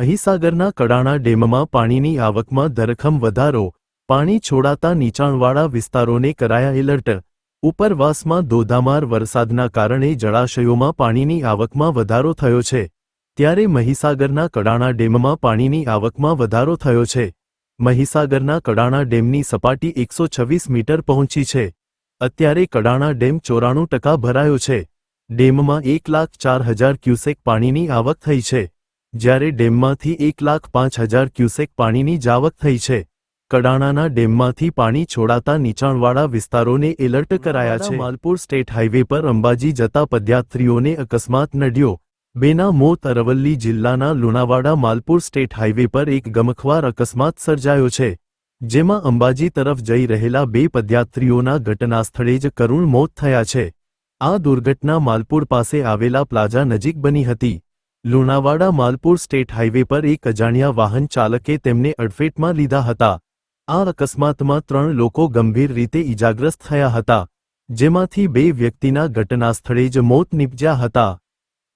મહીસાગરના કડાણા ડેમમાં પાણીની આવકમાં ધરખમ વધારો, પાણી છોડાતા નીચાણવાળા વિસ્તારોને કરાયા એલર્ટ. ઉપરવાસમાં ધોધામાર વરસાદના કારણે જળાશયોમાં પાણીની આવકમાં વધારો થયો છે. ત્યારે મહીસાગરના કડાણા ડેમમાં પાણીની આવકમાં વધારો થયો છે. મહીસાગરના કડાણા ડેમની સપાટી એકસો છવ્વીસ મીટર પહોંચી છે. અત્યારે કડાણા ડેમ ચોરાણું ટકા ભરાયો છે. ડેમમાં એક લાખ ચાર હજાર ક્યુસેક પાણીની આવક થઈ છે. જ્યારે ડેમમાંથી એક લાખ પાંચ હજાર ક્યુસેક પાણીની જાવક થઈ છે. કડાણાના ડેમમાંથી પાણી છોડાતા નીચાણવાળા વિસ્તારોને એલર્ટ કરાયા છે. માલપુર સ્ટેટ હાઈવે પર અંબાજી જતા પદયાત્રીઓને અકસ્માત નડ્યો. બેના મોત અરવલ્લી જિલ્લાના લુણાવાડા માલપુર સ્ટેટ હાઈવે પર એક ગમખવાર અકસ્માત સર્જાયો છે. જેમાં અંબાજી તરફ જઈ રહેલા બે પદયાત્રીઓના ઘટનાસ્થળે જ કરુણ મોત થયા છે. આ દુર્ઘટના માલપુર પાસે આવેલા પ્લાઝા નજીક બની હતી. લુણાવાડા માલપુર સ્ટેટ હાઇવે પર એક અજાણ્યા વાહન ચાલકે તેમને અડફેટમાં લીધા હતા. આ અકસ્માતમાં ત્રણ લોકો ગંભીર રીતે ઇજાગ્રસ્ત થયા હતા, જેમાંથી બે વ્યક્તિના ઘટનાસ્થળે જ મોત નીપજ્યા હતા.